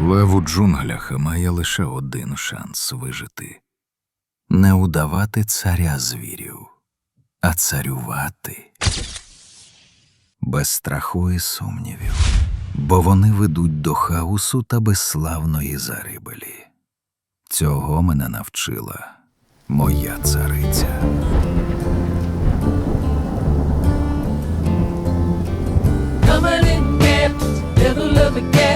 Лев у джунглях має лише один шанс вижити не удавати царя звірів, а царювати без страху і сумнівів, бо вони ведуть до хаосу та безславної зарибелі. Цього мене навчила моя цариця. forget.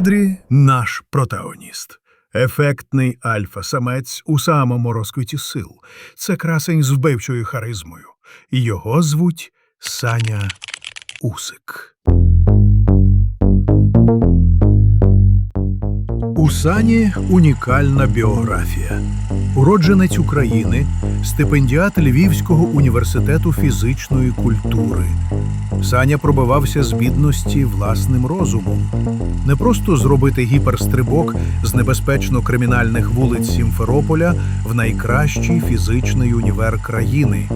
Кадрі наш протагоніст. Ефектний альфа-самець у самому розквіті сил. Це красень з вбивчою харизмою. Його звуть Саня Усик. У Сані унікальна біографія. Уродженець України, стипендіат Львівського університету фізичної культури. Саня пробивався з бідності власним розумом. Не просто зробити гіперстрибок з небезпечно кримінальних вулиць Сімферополя в найкращий фізичний універ країни,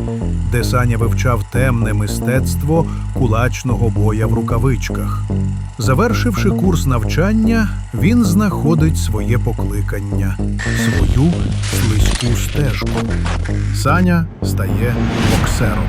де Саня вивчав темне мистецтво кулачного боя в рукавичках. Завершивши курс навчання, він знаходить своє покликання, свою слизьку стежку. Саня стає боксером.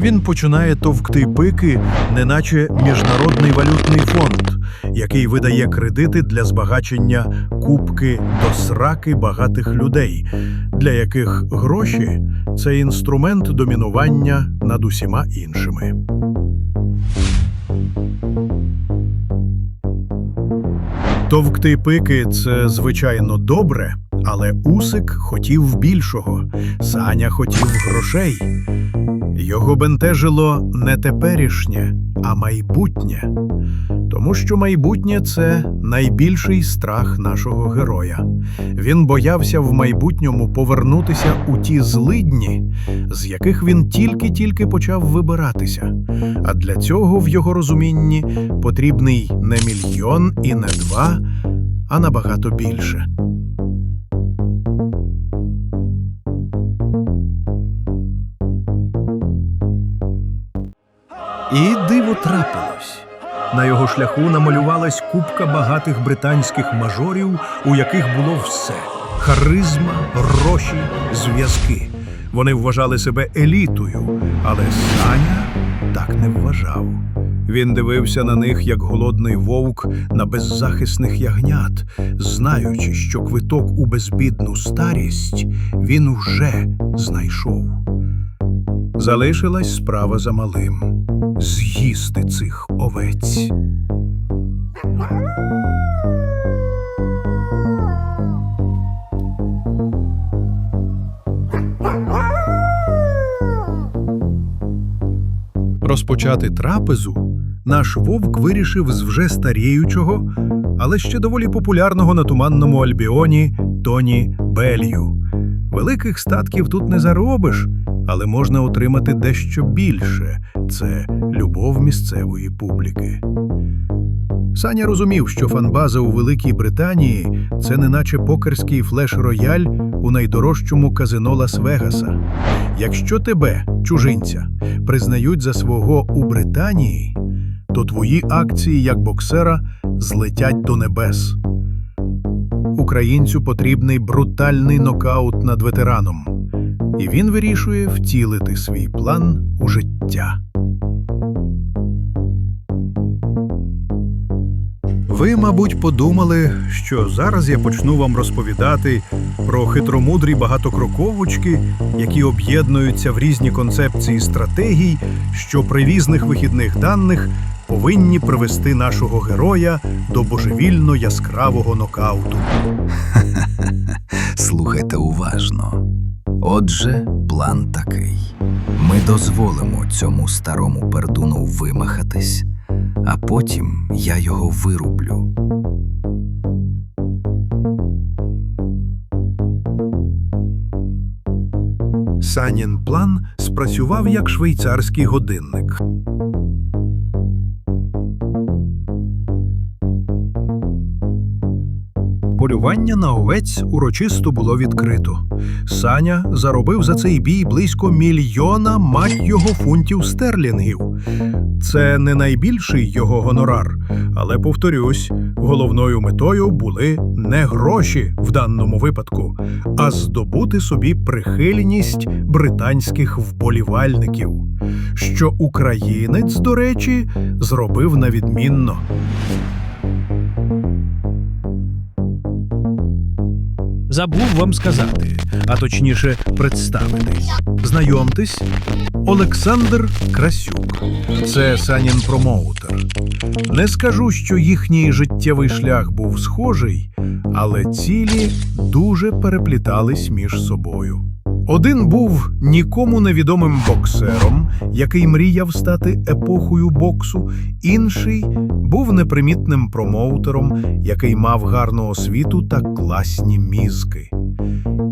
Він починає товкти пики, неначе міжнародний валютний фонд, який видає кредити для збагачення кубки до сраки багатих людей, для яких гроші це інструмент домінування над усіма іншими. Товкти пики це звичайно добре, але Усик хотів більшого. Саня хотів грошей. Його бентежило не теперішнє, а майбутнє. Тому що майбутнє це найбільший страх нашого героя. Він боявся в майбутньому повернутися у ті злидні, з яких він тільки-тільки почав вибиратися. А для цього, в його розумінні, потрібний не мільйон і не два, а набагато більше. І диво трапилось. На його шляху намалювалась купка багатих британських мажорів, у яких було все: харизма, гроші, зв'язки. Вони вважали себе елітою, але Саня так не вважав. Він дивився на них як голодний вовк на беззахисних ягнят, знаючи, що квиток у безбідну старість він вже знайшов. Залишилась справа за малим з'їсти цих овець. Розпочати трапезу наш вовк вирішив з вже старіючого, але ще доволі популярного на туманному альбіоні Тоні Белью. Великих статків тут не заробиш, але можна отримати дещо більше це любов місцевої публіки. Саня розумів, що фанбаза у Великій Британії це неначе покерський флеш-рояль у найдорожчому казино Лас-Вегаса. Якщо тебе, чужинця, признають за свого у Британії, то твої акції як боксера злетять до небес. Українцю потрібний брутальний нокаут над ветераном, і він вирішує втілити свій план у життя. Ви, мабуть, подумали, що зараз я почну вам розповідати про хитромудрі багатокроковочки, які об'єднуються в різні концепції стратегій, що при різних вихідних даних повинні привести нашого героя до божевільно яскравого нокауту. Слухайте уважно. Отже, план такий: ми дозволимо цьому старому пердуну вимахатись, а потім я його вирублю. Санін план спрацював як швейцарський годинник. Полювання на овець урочисто було відкрито. Саня заробив за цей бій близько мільйона мать його фунтів стерлінгів. Це не найбільший його гонорар, але повторюсь, головною метою були не гроші в даному випадку, а здобути собі прихильність британських вболівальників, що українець, до речі, зробив на Забув вам сказати, а точніше представитись. Знайомтесь, Олександр Красюк. Це Санін промоутер. Не скажу, що їхній життєвий шлях був схожий, але цілі дуже переплітались між собою. Один був нікому невідомим боксером, який мріяв стати епохою боксу, інший був непримітним промоутером, який мав гарну освіту та класні мізки.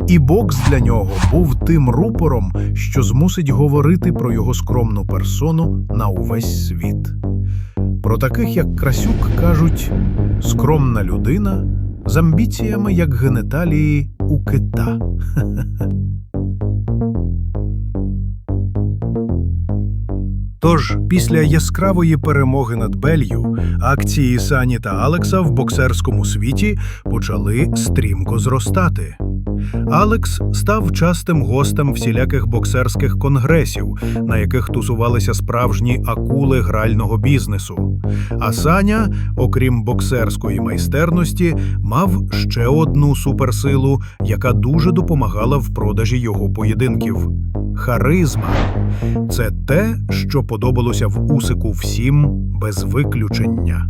І бокс для нього був тим рупором, що змусить говорити про його скромну персону на увесь світ. Про таких, як Красюк, кажуть скромна людина з амбіціями, як генеталії у кита. Тож, після яскравої перемоги над Белью, акції Сані та Алекса в боксерському світі почали стрімко зростати. Алекс став частим гостем всіляких боксерських конгресів, на яких тусувалися справжні акули грального бізнесу. А Саня, окрім боксерської майстерності, мав ще одну суперсилу, яка дуже допомагала в продажі його поєдинків харизма. Це те, що подобалося в Усику всім без виключення.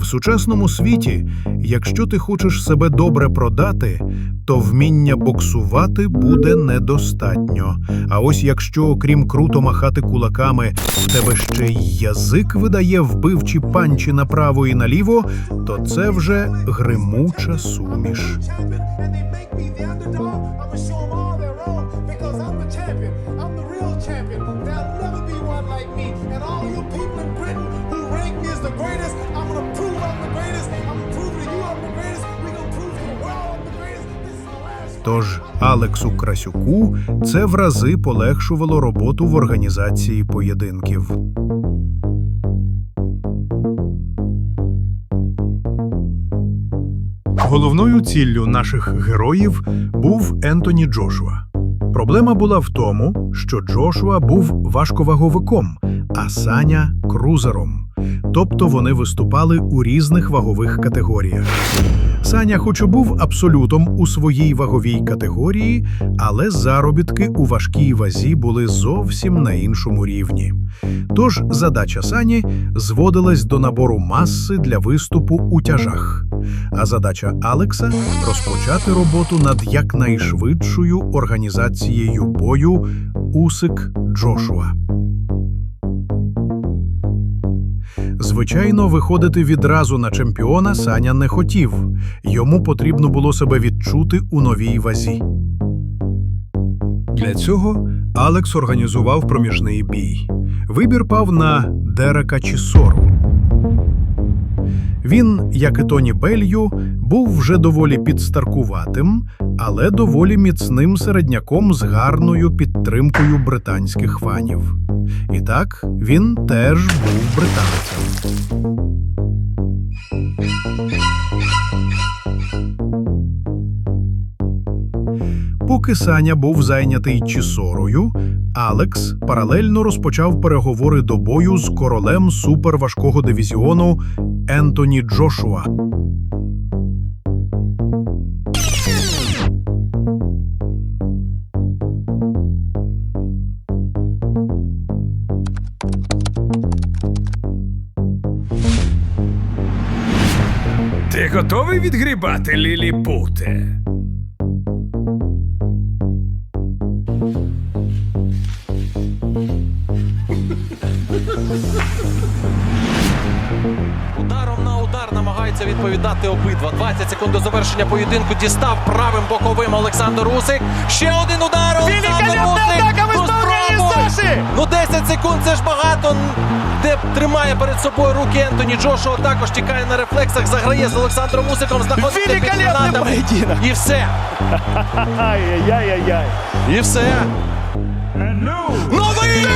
В сучасному світі, якщо ти хочеш себе добре продати, то вміння боксувати буде недостатньо. А ось якщо, окрім круто махати кулаками, в тебе ще й язик видає вбивчі панчі направо і наліво, то це вже гримуча суміш. Wrong because I'm the champion. I'm the real champion. There'll never be one like me. And all you people in Britain who rank me as the greatest, I'm gonna prove I'm the greatest. I'm gonna prove to you I'm the greatest. We gonna prove to the world I'm the greatest. This is the last. Тож Алексу Красюку це в рази полегшувало роботу в організації поєдинків. Головною ціллю наших героїв був Ентоні Джошуа. Проблема була в тому, що Джошуа був важковаговиком, а Саня крузером. Тобто вони виступали у різних вагових категоріях. Саня, хоч і був абсолютом у своїй ваговій категорії, але заробітки у важкій вазі були зовсім на іншому рівні. Тож задача Сані зводилась до набору маси для виступу у тяжах. А задача Алекса розпочати роботу над якнайшвидшою організацією бою Усик Джошуа. Звичайно, виходити відразу на чемпіона Саня не хотів. Йому потрібно було себе відчути у новій вазі. Для цього Алекс організував проміжний бій. Вибір пав на Дерека Чісору. Він, як і Тоні Белью, був вже доволі підстаркуватим, але доволі міцним середняком з гарною підтримкою британських фанів. І так, він теж був британцем. Поки Саня був зайнятий Чісорою, Алекс паралельно розпочав переговори до бою з королем суперважкого дивізіону Ентоні Джошуа. Готовий відгрібати ліліпуте? Ударом на удар намагаються відповідати обидва. 20 секунд до завершення поєдинку. Дістав правим боковим Олександр Усик. Ще один удар. Олександр Усик. Ну, спробуй! Ну 10 секунд це ж багато. Де тримає перед собою руки Ентоні Джошуа. Також тікає на рефлексах. Заграє з Олександром Усиком. Знаходиться під канатами. І все. Ай-яй-яй-яй. І все. Новий!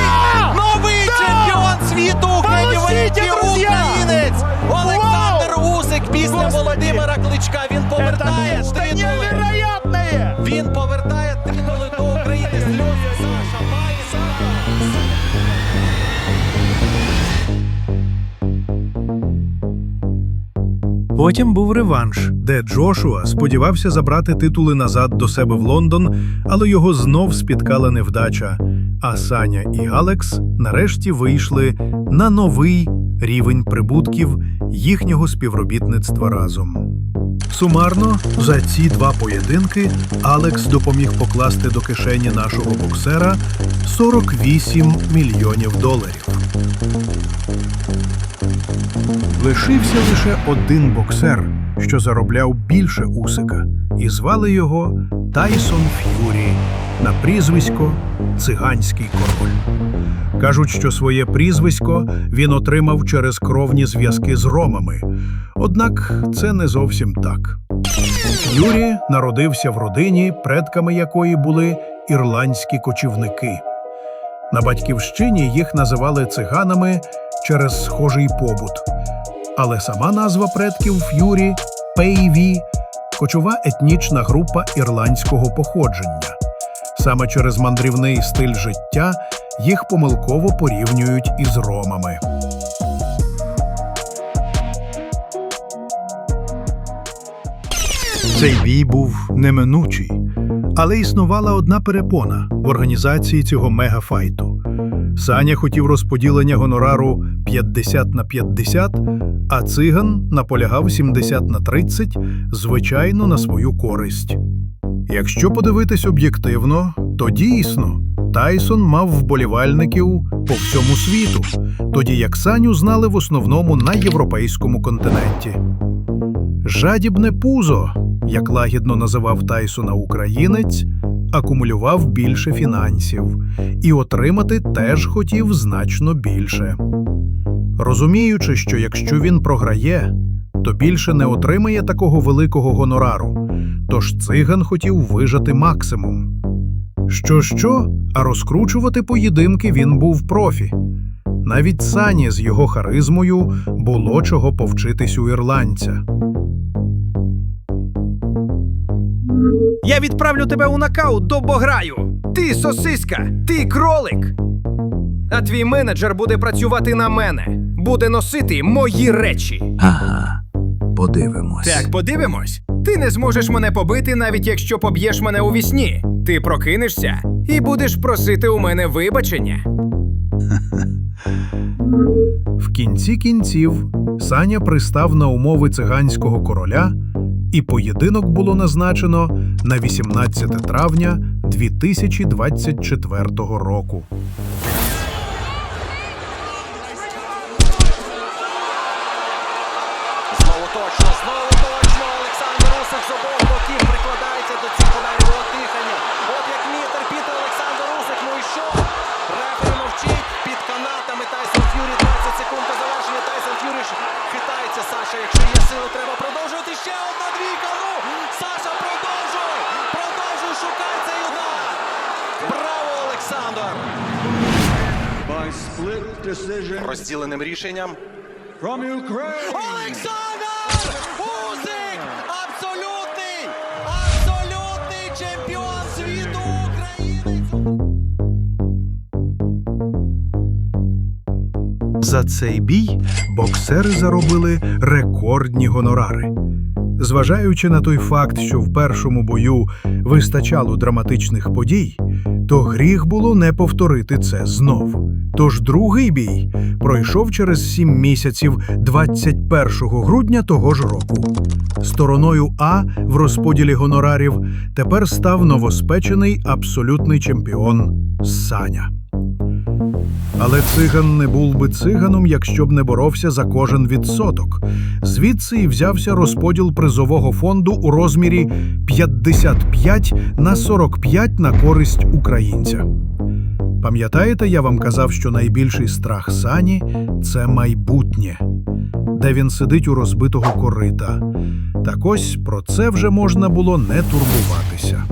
Новий чемпіон світу Голосуйте, українець! Олександр Усик після Володимира Кличка. Він повертає Это титули. Він повертає Потім був реванш, де Джошуа сподівався забрати титули назад до себе в Лондон, але його знов спіткала невдача. А Саня і Алекс нарешті вийшли на новий рівень прибутків їхнього співробітництва разом. Сумарно за ці два поєдинки Алекс допоміг покласти до кишені нашого боксера 48 мільйонів доларів. Лишився лише один боксер, що заробляв більше Усика, і звали його Тайсон Ф'юрі на прізвисько Циганський король. Кажуть, що своє прізвисько він отримав через кровні зв'язки з ромами. Однак це не зовсім так. Ф'юрі народився в родині, предками якої були ірландські кочівники. На батьківщині їх називали циганами через схожий побут. Але сама назва предків Ф'юрі Пейві кочова етнічна група ірландського походження. Саме через мандрівний стиль життя їх помилково порівнюють із ромами. Цей бій був неминучий, але існувала одна перепона в організації цього мегафайту. Саня хотів розподілення гонорару 50 на 50, а циган наполягав 70 на 30, звичайно, на свою користь. Якщо подивитись об'єктивно, то дійсно Тайсон мав вболівальників по всьому світу, тоді як Саню знали в основному на європейському континенті. Жадібне пузо, як лагідно називав Тайсона українець, акумулював більше фінансів і отримати теж хотів значно більше. Розуміючи, що якщо він програє, то більше не отримає такого великого гонорару, тож циган хотів вижати максимум. Що що, а розкручувати поєдинки він був профі. Навіть Сані з його харизмою було чого повчитись у ірландця. Я відправлю тебе у нокаут до Бограю. Ти сосиска, ти кролик. А твій менеджер буде працювати на мене, буде носити мої речі. Ага, подивимось. Так, подивимось. Ти не зможеш мене побити, навіть якщо поб'єш мене у вісні. Ти прокинешся і будеш просити у мене вибачення. В кінці кінців Саня пристав на умови циганського короля, і поєдинок було назначено на 18 травня 2024 року. Знову точно, знову точно. Олександр Усик з обох боків прикладається до цих ударів розділеним рішенням. Олександр Усик! Абсолютний! Абсолютний чемпіон світу України! За цей бій боксери заробили рекордні гонорари. Зважаючи на той факт, що в першому бою вистачало драматичних подій, то гріх було не повторити це знов. Тож другий бій пройшов через сім місяців 21 грудня того ж року. Стороною А в розподілі гонорарів тепер став новоспечений абсолютний чемпіон Саня. Але циган не був би циганом, якщо б не боровся за кожен відсоток. Звідси і взявся розподіл призового фонду у розмірі 55 на 45 на користь українця. Пам'ятаєте, я вам казав, що найбільший страх сані це майбутнє, де він сидить у розбитого корита. Так ось про це вже можна було не турбуватися.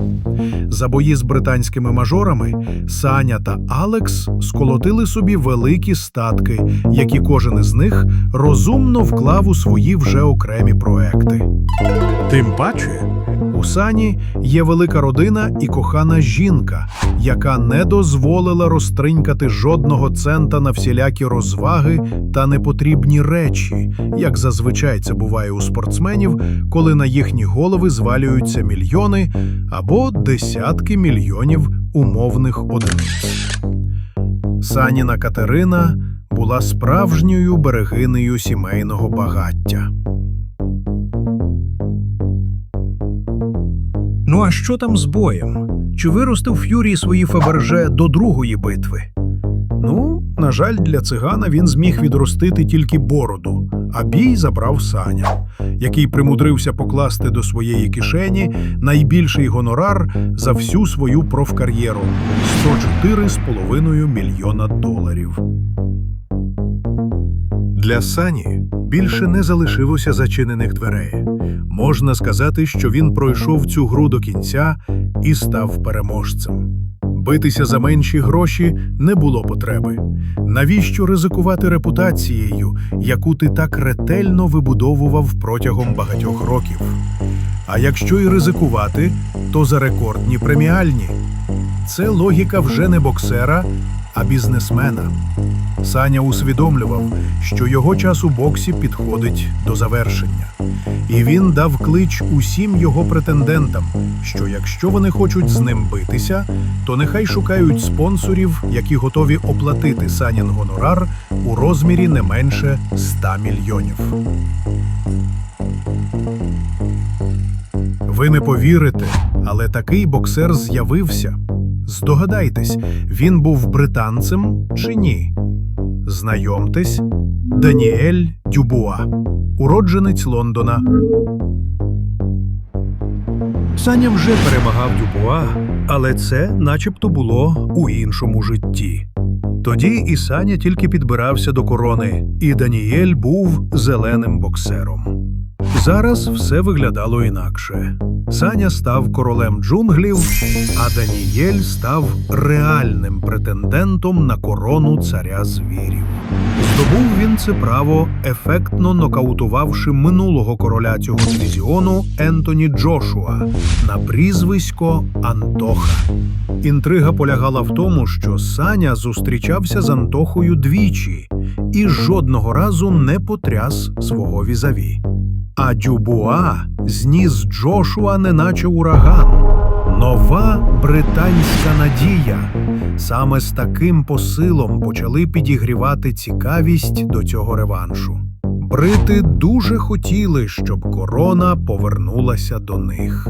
За бої з британськими мажорами Саня та Алекс сколотили собі великі статки, які кожен із них розумно вклав у свої вже окремі проекти. Тим паче, у Сані є велика родина і кохана жінка, яка не дозволила розтринькати жодного цента на всілякі розваги та непотрібні речі, як зазвичай це буває у спортсменів, коли на їхні голови звалюються мільйони або десятки мільйонів умовних одиниць. Саніна Катерина була справжньою берегинею сімейного багаття. Ну а що там з боєм? Чи виростив Ф'юрі свої Фаберже до другої битви? Ну, на жаль, для цигана він зміг відростити тільки бороду, а бій забрав Саня, який примудрився покласти до своєї кишені найбільший гонорар за всю свою профкар'єру 104,5 мільйона доларів. Для Сані більше не залишилося зачинених дверей. Можна сказати, що він пройшов цю гру до кінця і став переможцем. Битися за менші гроші не було потреби. Навіщо ризикувати репутацією, яку ти так ретельно вибудовував протягом багатьох років? А якщо і ризикувати, то за рекордні преміальні. Це логіка вже не боксера, а бізнесмена. Саня усвідомлював, що його час у боксі підходить до завершення. І він дав клич усім його претендентам, що якщо вони хочуть з ним битися, то нехай шукають спонсорів, які готові оплатити Санін гонорар у розмірі не менше 100 мільйонів. Ви не повірите, але такий боксер з'явився. Здогадайтесь, він був британцем чи ні? Знайомтесь, Даніель Дюбуа, уродженець Лондона. Саня вже перемагав Дюбуа, але це начебто було у іншому житті. Тоді і Саня тільки підбирався до корони, і Даніель був зеленим боксером. Зараз все виглядало інакше. Саня став королем джунглів, а Даніель став реальним претендентом на корону царя звірів. Здобув він це право, ефектно нокаутувавши минулого короля цього дивізіону Ентоні Джошуа на прізвисько Антоха. Інтрига полягала в тому, що Саня зустрічався з Антохою двічі і жодного разу не потряс свого візаві. А Дюбуа зніс Джошуа, неначе ураган. Нова британська надія. Саме з таким посилом почали підігрівати цікавість до цього реваншу. Брити дуже хотіли, щоб корона повернулася до них.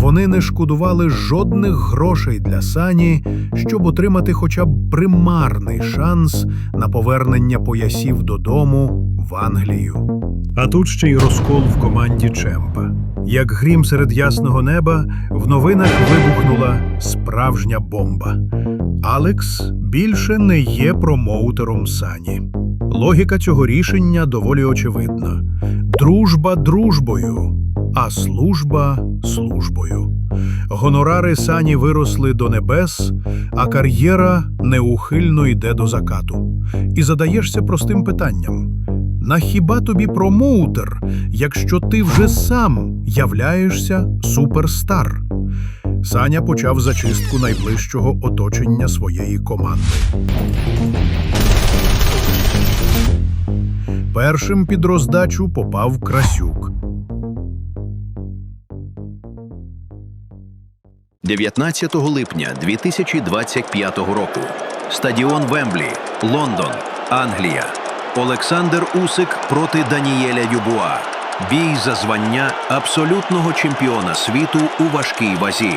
Вони не шкодували жодних грошей для сані, щоб отримати хоча б примарний шанс на повернення поясів додому в Англію. А тут ще й розкол в команді Чемпа. Як грім серед ясного неба, в новинах вибухнула справжня бомба. Алекс більше не є промоутером Сані. Логіка цього рішення доволі очевидна: дружба дружбою, а служба службою. Гонорари Сані виросли до небес, а кар'єра неухильно йде до закату. І задаєшся простим питанням: на хіба тобі промоутер, якщо ти вже сам являєшся суперстар? Саня почав зачистку найближчого оточення своєї команди. Першим під роздачу попав Красюк. 19 липня 2025 року. Стадіон Вемблі, Лондон, Англія. Олександр Усик проти Даніеля Дюбуа. Бій за звання абсолютного чемпіона світу у важкій вазі.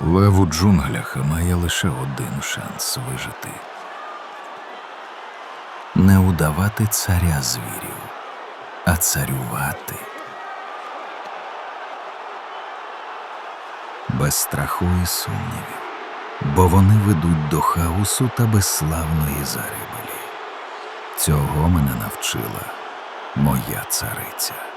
Лев у джунглях має лише один шанс вижити. Не удавати царя звірів, а царювати. Без страху і сумнівів, бо вони ведуть до хаосу та безславної загибелі. Цього мене навчила моя цариця.